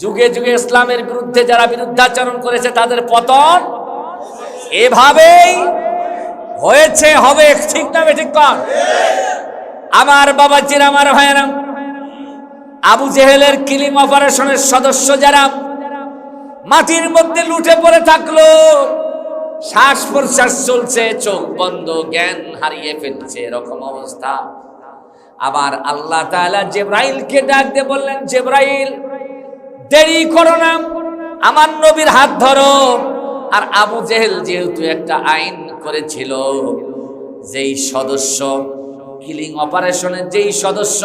যুগে যুগে ইসলামের বিরুদ্ধে যারা বিরুদ্ধাচরণ করেছে, তাদের পতন এভাবেই হয়েছে, হবে, ঠিক না ঠিক কর আমার বাবাজির, আমার ভাইয়েরাম আবু জেহেলের কিলিম অপারেশনের সদস্য যারা মাটির মধ্যে লুটে পড়ে থাকল, শ্বাস প্রশ্বাস চলছে, চোখ বন্ধ, জ্ঞান হারিয়ে ফেলছে, এরকম অবস্থা। আবার আল্লাহ তাআলা জেব্রাইলকে ডাক দিয়ে বললেন, জেব্রাইল দেরি করো না। আমার নবীর হাত ধরো। আর আবু জেহেল যেহেতু একটা আইন করেছিল, যেই সদস্য কিলিং অপারেশনের যেই সদস্য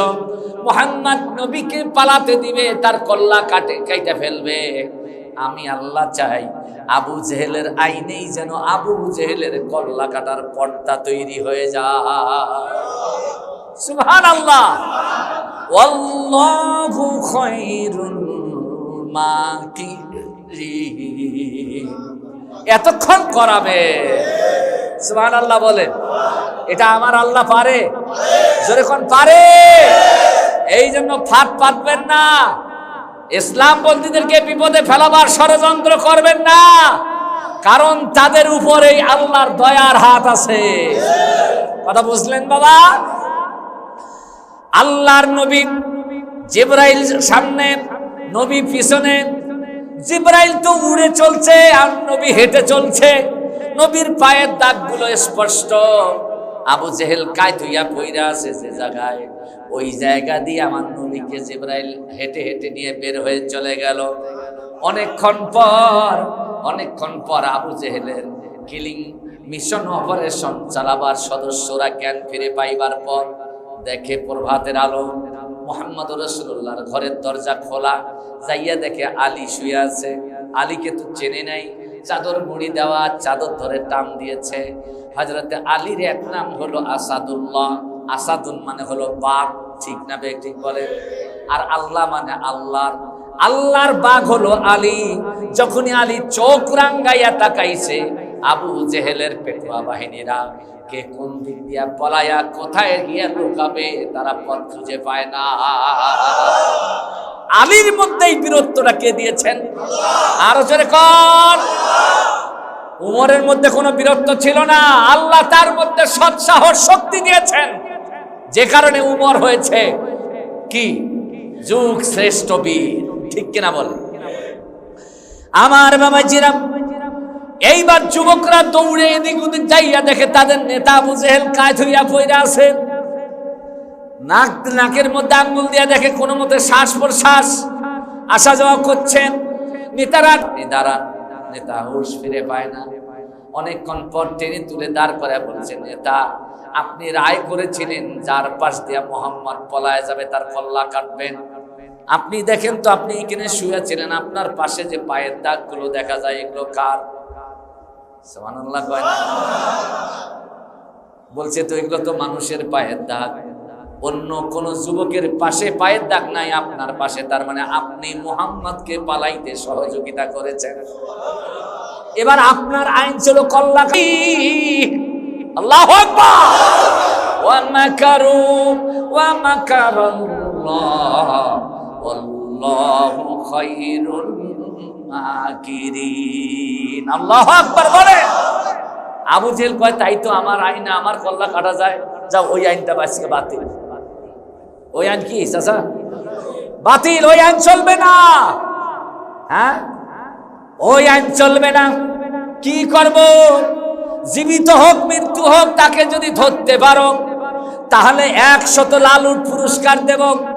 মোহাম্মদ নবীকে পালাতে দিবে, তার কল্লা কাটে কেটে ফেলবে। আমি আল্লাহ চাই আবু জেহেলের আইনেই যেন আবু জেহেলের কল্লা কাটার পর্দা তৈরি হয়ে যায়। সুবহান আল্লাহ খায়রুল মাকিরিন এতক্ষণ করাবে। সুবহান আল্লাহ বলেন এটা আমার আল্লাহ পারে। যেরকম পারে। এই জন্য ফাট পাতবেন না। ইসলাম বন্দীদেরকে বিপদে ফেলাবার ষড়যন্ত্র করবেন না। কারণ তাদের উপরেই আল্লাহর দয়ার হাত আছে। কথা বুঝলেন বাবা? আল্লাহর নবী জিব্রাইল সামনে নবী পিছনে, জিব্রাইল তো উড়ে চলছে আর নবী হেঁটে চলছে। নবীর পায়ের দাগগুলো স্পষ্ট। আবু জেহেল কায় ধুইয়া পইরা আছে যে জায়গায়। ওই জায়গা দিয়ে আমার নবীকে জিব্রাইল হেঁটে হেঁটে নিয়ে বের হয়ে চলে গেল। অনেকক্ষণ পর অনেকক্ষণ পর আবু জেহেলের কিলিং মিশন অপারেশন চালাবার সদস্যরা জ্ঞান ফিরে পাইবার পর দেখে প্রভাতের আলো মোহাম্মদ রসুল্লাহর ঘরের দরজা খোলা, যাইয়া দেখে আলী শুয়ে আছে। আলীকে তো চেনে নাই, চাদর মুড়ি দেওয়া, চাদর ধরে টান দিয়েছে। হজরতে আলীর এক নাম হলো আসাদুল্লাহ। আসাদুল মানে হলো বাঘ, ঠিক না বে, ঠিক বলে আর আল্লাহ মানে আল্লাহর। আল্লাহর বাঘ হলো আলী। যখনই আলী চোখ রাঙ্গাইয়া তাকাইছে আবু জেহেলের পেটুয়া বাহিনীরা, কে কোন দিক দিয়া পলায়া, কোথায় গিয়া লুকাবে, তারা পথ খুঁজে পায় না। আলীর মধ্যেই বীরত্বটা কে দিয়েছেন? আরও জোরে কর। উমরের মধ্যে কোনো বীরত্ব ছিল না। আল্লাহ তার মধ্যে সৎসাহস শক্তি দিয়েছেন। যে কারণে উমর হয়েছে কি? যুগ শ্রেষ্ঠ বীর। ঠিক কিনা বলে? আমার বাবা জিরাম এইবার যুবকরা দৌড়ে এদিক ওদিক যাইয়া দেখে তাদের নেতা আবু জেহেল কায় ধুইয়া পইরা আছে। নাক, নাকের মধ্যে আঙ্গুল দিয়া দেখে কোনো মতে শ্বাস প্রশ্বাস, আসা যাওয়া করছেন। নেতারা নেতারা, নেতা হুশ ফিরে পায় না। অনেকক্ষণ পর টেনে তুলে দাঁড় করে বলছেন নেতা, আপনি রায় করেছিলেন, যার পাশ দিয়া মোহাম্মদ পলায় যাবে, তার কল্লা কাটবেন। আপনি দেখেন তো আপনি এখানে শুয়েছিলেন আপনার পাশে যে পায়ের দাগগুলো দেখা যায়, এগুলো কার? বলছে তো এগুলো তো মানুষের পায়ের দাগ। অন্য কোন যুবকের পাশে পায়ের দাগ নাই আপনার পাশে, তার মানে আপনি মোহাম্মদকে পালাইতে সহযোগিতা করেছেন। এবার আপনার আইন ছিল কল্লা আল্লাহ ওয়া আবু জেল কয়, তাই তো আমার আইনে আমার কল্লা কাটা যায়। যা ওই আইনটা বাঁচকে বাতিল। ওই আইন কি, চাচা? বাতিল, ওই আইন চলবে না। হ্যাঁ? ওই আইন চলবে না। কি করব? জীবিত হোক, মৃত্যু হোক, তাকে যদি ধরতে পারো, তাহলে একশত লালুর পুরস্কার দেব।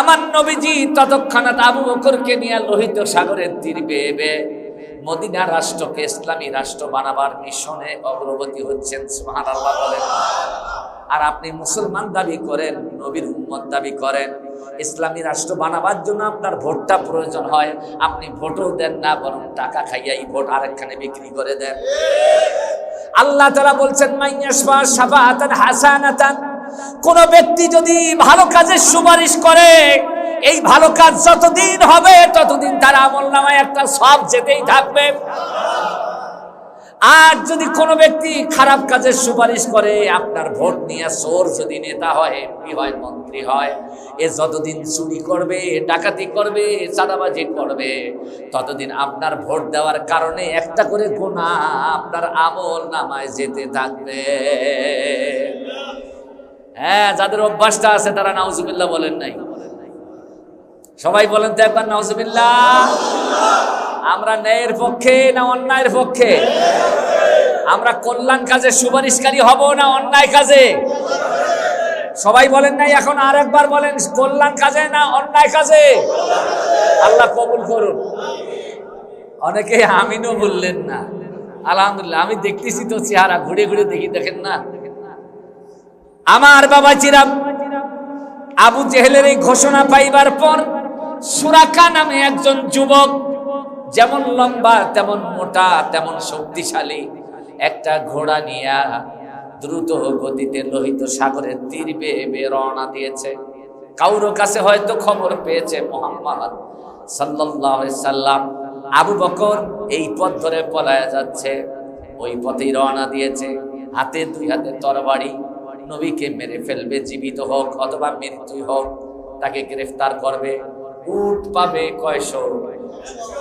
আমার নবীজি ততক্ষণাৎ আবু বকরকে নিয়ে লোহিত সাগরের তীর বেয়ে মদিনা রাষ্ট্রকে ইসলামী রাষ্ট্র বানাবার মিশনে অগ্রগতি হচ্ছেন বলেন। আর আপনি মুসলমান দাবি করেন, নবীর উম্মত দাবি করেন, ইসলামী রাষ্ট্র বানাবার জন্য আপনার ভোটটা প্রয়োজন হয়। আপনি ভোটও দেন না, বরং টাকা খাইয়া এই ভোট আরেকখানে বিক্রি করে দেন। আল্লাহ তারা বলছেন মাইয়াসবা সাফাতান হাসানাতান কোন ব্যক্তি যদি ভালো কাজের সুপারিশ করে, এই ভালো কাজ যতদিন হবে, ততদিন তার আমল নামায় একটা সব যেতেই থাকবে। আর যদি কোনো ব্যক্তি খারাপ কাজের সুপারিশ করে, আপনার ভোট নিয়ে সোর যদি নেতা হয়, এমপি হয়, মন্ত্রী হয়, এ যতদিন চুরি করবে, ডাকাতি করবে, চাঁদাবাজি করবে, ততদিন আপনার ভোট দেওয়ার কারণে একটা করে গুণা আপনার আমল নামায় যেতে থাকবে। হ্যাঁ যাদের অভ্যাসটা আছে তারা নাউজুবিল্লাহ বলেন নাই। সবাই বলেন তো একবার নাউজুবিল্লাহ। আমরা ন্যায়ের পক্ষে না অন্যায়ের পক্ষে? আমরা কল্যাণ কাজে সুপারিশকারী হব না অন্যায় কাজে? সবাই বলেন নাই, এখন আর একবার বলেন, কল্যাণ কাজে না অন্যায় কাজে? আল্লাহ কবুল করুন। অনেকে আমিনও বললেন না। আলহামদুলিল্লাহ, আমি দেখতেছি তো চেহারা, ঘুরে ঘুরে দেখি, দেখেন না? আমার বাবা চিরাম আবু জেহেলের এই ঘোষণা পাইবার পর সুরাকা নামে একজন যুবক যেমন লম্বা, তেমন মোটা, তেমন শক্তিশালী, একটা ঘোড়া নিয়া দ্রুত গতিতে লোহিত সাগরের তীর বেয়ে রওনা দিয়েছে। কাউরো কাছে হয়তো খবর পেয়েছে মোহাম্মদ সাল্লাম। আবু বকর এই পথ ধরে পলায়া যাচ্ছে, ওই পথেই রওনা দিয়েছে, হাতে দুই হাতে তরবারি। নবীকে মেরে ফেলবে, জীবিত হোক অথবা মৃত্যু হোক, তাকে গ্রেফতার করবে। উট পাবে কয়শো?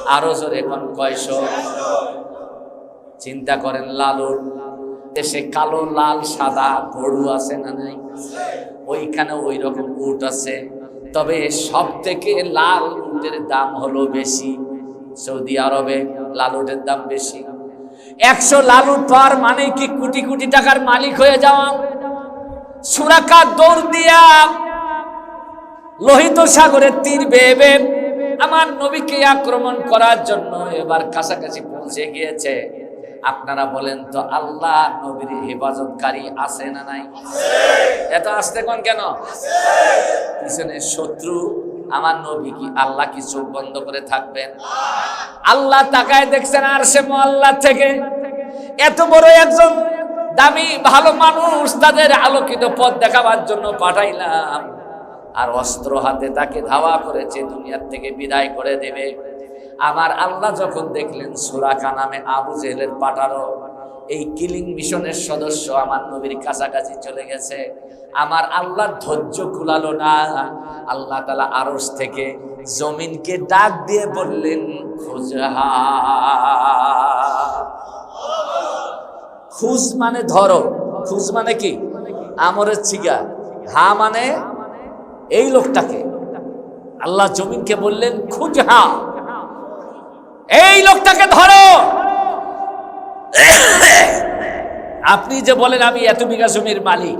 আরও জোরে কোন, কয়শো? চিন্তা করেন লালুর দেশে কালো, লাল, সাদা, গরু আছে না নাই? ওইখানে ওই রকম উট আছে। তবে সব থেকে লাল উটের দাম হলো বেশি সৌদি আরবে, লাল উটের দাম বেশি। একশো লাল উট পাওয়ার মানে কি কোটি কোটি টাকার মালিক হয়ে যাওয়া? সুরাকা দৌড় দিয়া লোহিত সাগরের তীর বেবে আমার নবীকে আক্রমণ করার জন্য এবার কাছাকাছি পৌঁছে গিয়েছে। আপনারা বলেন তো, আল্লাহ নবীর হেফাজতকারী আছে না নাই? এত আসতে কোন কেন? পিছনে শত্রু, আমার নবী কি আল্লাহ কি চোখ বন্ধ করে থাকবেন? আল্লাহ তাকায় দেখছেন আর সে আল্লাহ থেকে। এত বড় একজন দামি, ভালো মানুষ তাদের আলোকিত পথ দেখাবার জন্য পাঠাইলাম। আর অস্ত্র হাতে তাকে ধাওয়া করেছে, দুনিয়ার থেকে বিদায় করে দেবে। আমার আল্লাহ যখন দেখলেন সুরাকা নামে আবু জেহেলের পাঠারো এই কিলিং মিশনের সদস্য আমার নবীর কাছাকাছি চলে গেছে। আমার আল্লাহ ধৈর্য কুলালো না। আল্লাহ তালা আরস থেকে জমিনকে ডাক দিয়ে বললেন, খুজহা। খুজ মানে ধরো খুজ মানে কি? আমরের ছিগা। হা মানে এই লোকটাকে। আল্লাহ জমিনকে বললেন, খুঁজ হা। এই লোকটাকে ধরো। আপনি যে বলেন, আমি এত বিঘা জমির মালিক।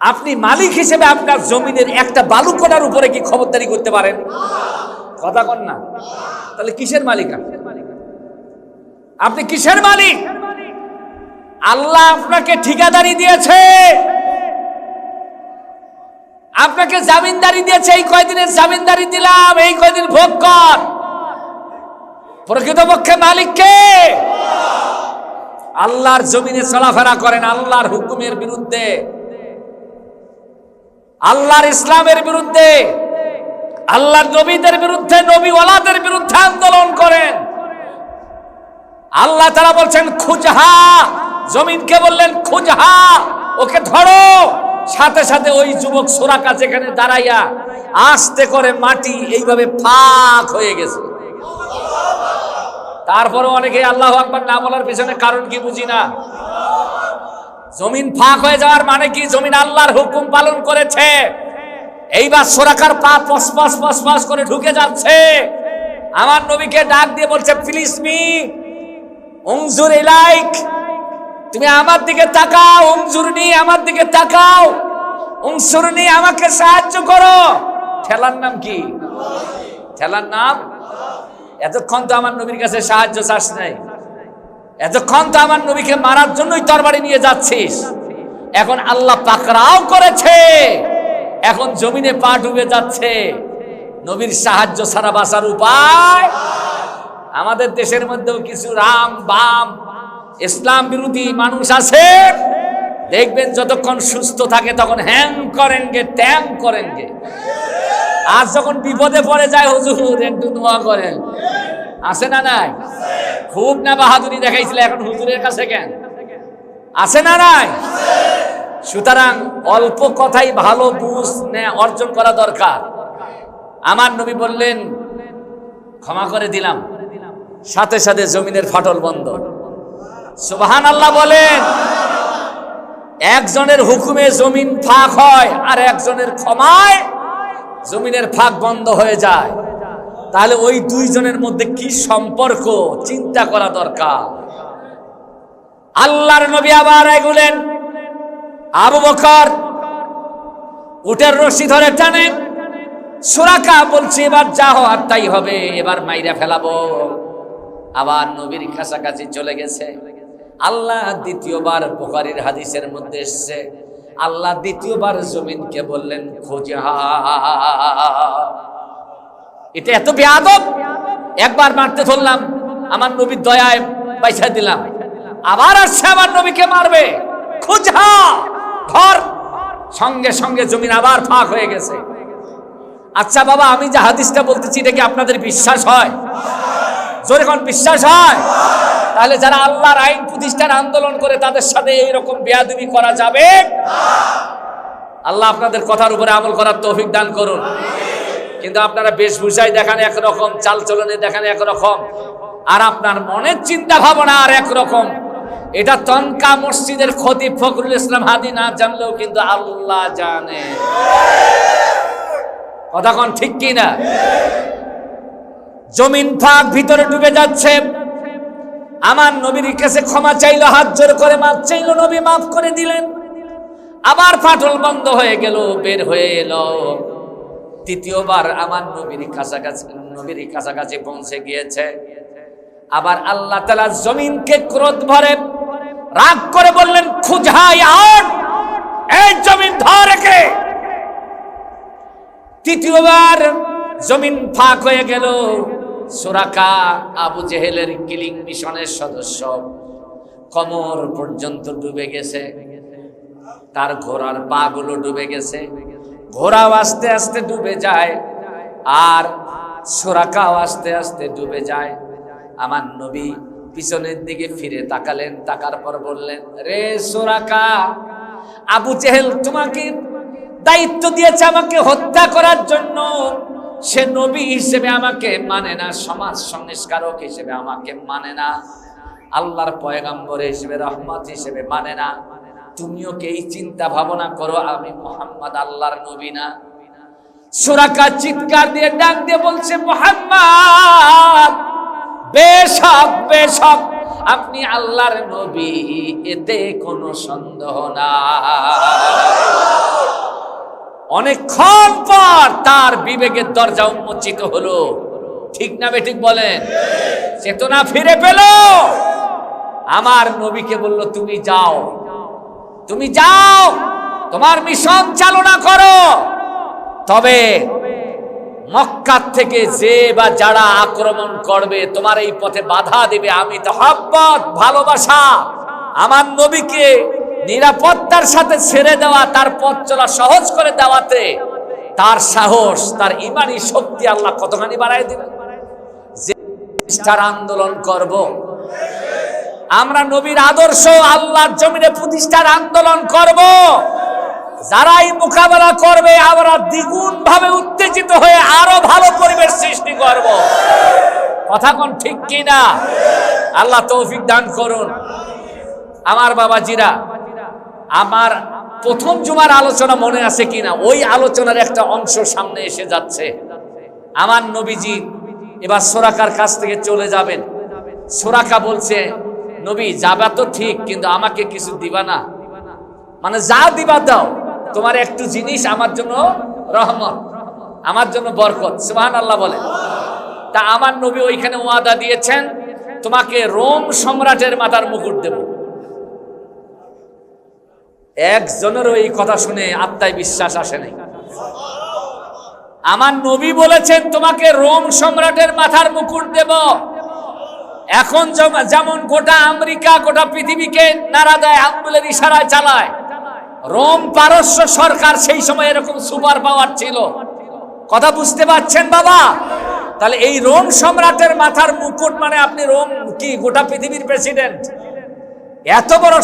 আপনি মালিক হিসেবে আপনার জমিনের একটা বালুকোনার উপরে কি খবরদারি করতে পারেন? কথা কন না। তাহলে কিসের মালিক আপনি? আপনি কিসের মালিক? আল্লাহ আপনাকে ঠিকাদারি দিয়েছে। আপনাকে জামিনদারি দিয়েছে, এই কয়দিনের জামিনদারি দিলাম, এই কয়দিন ভোগ কর। প্রকৃতপক্ষে মালিককে আল্লাহর জমিনে চলাফেরা করেন, আল্লাহর হুকুমের বিরুদ্ধে। আল্লাহর ইসলামের বিরুদ্ধে। আল্লাহর নবীদের বিরুদ্ধে নবী ওলাদের বিরুদ্ধে আন্দোলন করেন। আল্লাহ তারা বলছেন, খুজহা। জমিনকে বললেন, খুজহা। ওকে ধরো। সাথে সাথে ওই যুবক সোরাকা যেখানে দাঁড়াইয়া আস্তে করে মাটি এইভাবে ফাঁক হয়ে গেছে। তারপরে অনেকে আল্লাহ আকবার না বলার পিছনে কারণ কি বুঝি না? জমিন ফাঁক হয়ে যাওয়ার মানে কি? জমিন আল্লাহর হুকুম পালন করেছে। এইবার সোরাকার পা পস পস পস পস করে ঢুকে যাচ্ছে। আমার নবীকে ডাক দিয়ে বলছে প্লিজ মি উংজুর ইলাইক তুমি আমার দিকে তাকাও উংজুরনি আমার দিকে তাকাও। উংসুরনি আমাকে সাহায্য করো। ঠেলার নাম কি? ঠেলার নাম? এতক্ষণ তো আমার নবীর কাছে সাহায্য চাস নাই। এতক্ষণ তো আমার নবীকে মারার জন্যই তরবারি নিয়ে যাচ্ছিস। এখন আল্লাহ পাকড়াও করেছে। এখন জমিনে পা ডুবে যাচ্ছে। নবীর সাহায্য ছাড়া বাঁচার উপায় আমাদের দেশের মধ্যেও কিছু রাম, বাম, ইসলাম বিরোধী মানুষ আছে। দেখবেন যতক্ষণ সুস্থ থাকে তখন হ্যাং করেন গে ট্যাং করেন গে আর যখন বিপদে পড়ে যায়, হুজুর, একটু দোয়া করেন। আছে না নাই? খুব না বাহাদুরি দেখাইছিল এখন হুজুরের কাছে কেন? আছে না নাই? সুতরাং অল্প কথাই ভালো বুঝ নে- অর্জন করা দরকার। আমার নবী বললেন, ক্ষমা করে দিলাম। সাথে সাথে জমিনের ফাটল বন্ধ। সুবহান আল্লাহ বলেন, একজনের হুকুমে জমিন ফাঁক হয় আর একজনের ক্ষমায় জমিনের ফাঁক বন্ধ হয়ে যায়। তাহলে ওই দুইজনের মধ্যে কি সম্পর্ক? চিন্তা করা দরকার। আল্লাহর নবী আবার এগুলেন, আবু বকর উটের রশি ধরে টানেন, সুরাকা বলছে, এবার যা হওয়ার তাই হবে, এবার মাইরা ফেলাবো। আবার নবীর কাছাকাছি চলে গেছে। আল্লাহ দ্বিতীয়বার বুখারীর হাদিসের মধ্যে এসেছে, আল্লাহ দ্বিতীয়বার জমিনকে বললেন, খোঁজা। এটা এত বেয়াদব! একবার মারতে ধরলাম, আমার নবীর দয়ায় পয়সা দিলাম। আবার আসছে, আমার নবীকে মারবে। খুঁজা। ধর। সঙ্গে সঙ্গে জমিন আবার ফাঁক হয়ে গেছে। আচ্ছা বাবা, আমি যে হাদিসটা বলতেছি, এটা কি আপনাদের বিশ্বাস হয়? জোরে কোন বিশ্বাস হয়, তাহলে যারা আল্লাহর আইন প্রতিষ্ঠান আন্দোলন করে তাদের সাথে এইরকম বেয়াদবি করা যাবে আল্লাহ আপনাদের কথার উপরে আমল করার তৌফিক দান করুন। কিন্তু আপনারা বেশভূষায় দেখান একরকম, চালচলনে দেখান একরকম, আর আপনার মনের চিন্তা ভাবনা আর একরকম। এটা তনকা মসজিদের ক্ষতি ফখরুল ইসলাম হাদি না জানলেও কিন্তু আল্লাহ জানে। কথা কোন ঠিক কি না জমিন ফাঁক ভিতরে ডুবে যাচ্ছে। আমার নবীর কাছে ক্ষমা চাইলো, হাত জোর করে মাপ চাইলো, নবী মাফ করে দিলেন। আবার ফাটল বন্ধ হয়ে গেল, বের হয়ে এলো। তৃতীয়বার আমার নবীর কাছাকাছি নবীর কাছাকাছি পৌঁছে গিয়েছে। আবার আল্লাহ তালা জমিনকে ক্রোধ ভরে, রাগ করে বললেন খুঁজাই আট এই জমিন ধর রেখে তৃতীয়বার জমিন ফাঁক হয়ে গেল সোরাকা আবু জেহেলের কিলিং মিশনের সদস্য। কমর পর্যন্ত ডুবে গেছে। তার ঘোড়ার পা গুলো ডুবে গেছে। ঘোড়াও আস্তে আস্তে ডুবে যায় আর সোরাকাও আস্তে আস্তে ডুবে যায়। আমার নবী পিছনের দিকে ফিরে তাকালেন, তাকার পর বললেন, রে সোরাকা, আবু চেহেল তোমাকে দায়িত্ব দিয়েছে আমাকে হত্যা করার জন্য। সে নবী হিসেবে আমাকে মানে না, সমাজ সংস্কারক হিসেবে আমাকে মানে না, আল্লাহর পয়গাম্বর হিসেবে, রহমত হিসেবে মানে না। তুমিও কি এই চিন্তা ভাবনা করো, আমি মোহাম্মদ আল্লাহর নবী না? সুরাকা চিৎকার দিয়ে ডাক দিয়ে বলছে, মোহাম্মদ, বেশক বেশক, আপনি আল্লাহর নবী, এতে কোনো সন্দেহ না অনেকক্ষণ পর তার বিবেকের দরজা উন্মোচিত হলো। ঠিক না বেঠিক বলেন? চেতনা ফিরে পেল। আমার নবীকে বলল, তুমি যাও। তুমি যাও। তোমার মিশন চালনা করো। তবে মক্কার থেকে যে বা যারা আক্রমণ করবে, তোমার এই পথে বাধা দেবে। আমি তো ভালোবাসা। আমার নবীকে নিরাপত্তার সাথে ছেড়ে দেওয়া, তার পথ চলা সহজ করে দেওয়াতে তার সাহস, তার ইমানি শক্তি আল্লাহ কতখানি বাড়াই দিলেন? যে আন্দোলন করব। আমরা নবীর আদর্শ আল্লাহর জমিনে প্রতিষ্ঠার আন্দোলন করব। যারাই মোকাবেলা করবে, আমরা দ্বিগুণ ভাবে উত্তেজিত হয়ে আরও ভালো পরিবেশ সৃষ্টি করব। কথা কোন ঠিক কি না আল্লাহ তৌফিক দান করুন। আমার বাবাজিরা আমার প্রথম জুমার আলোচনা মনে আছে কিনা? ওই আলোচনার একটা অংশ সামনে এসে যাচ্ছে। আমার নবীজি এবার সোরাকার কাছ থেকে চলে যাবেন। সোরাকা বলছে, নবী, যাবা তো ঠিক, কিন্তু আমাকে কিছু দিবা না। মানে যা দিবা দাও। তোমার একটু জিনিস আমার জন্য রহমত, আমার জন্য বরকত। সুবহান আল্লাহ বলেন তা আমার নবী ওইখানে ওয়াদা দিয়েছেন, তোমাকে রোম সম্রাটের মাথার মুকুট দেব। একজনেরও এই কথা শুনে আত্মায় বিশ্বাস আসে নাই। আমার নবী বলেছেন, তোমাকে রোম সম্রাটের মাথার মুকুট দেব। এখন যেমন গোটা আমেরিকা, গোটা পৃথিবীকে নাড়া দেয় আঙ্গুলের ইশারায় চালায়। রোম পারস্য সরকার সেই সময় এরকম সুপার পাওয়ার ছিল। কথা বুঝতে পারছেন, বাবা? তাহলে এই রোম সম্রাটের মাথার মুকুট মানে আপনি রোম কি, গোটা পৃথিবীর প্রেসিডেন্ট? এত বড়